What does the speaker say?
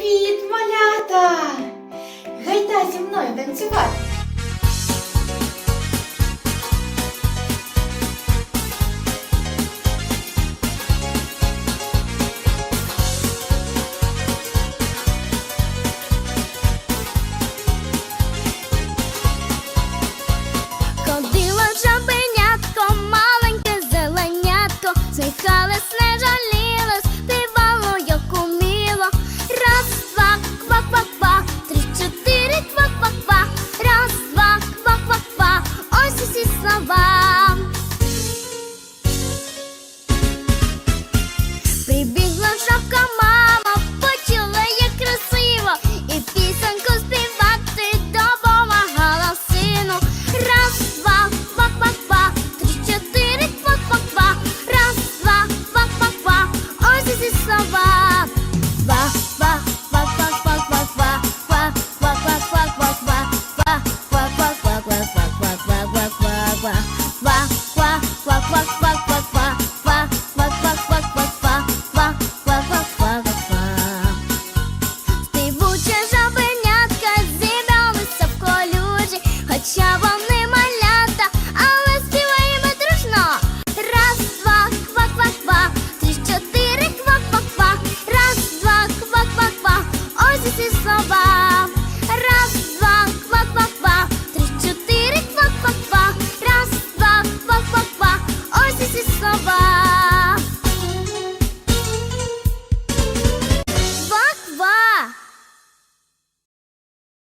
Привіт, малята! Гайда зі мною танцювати.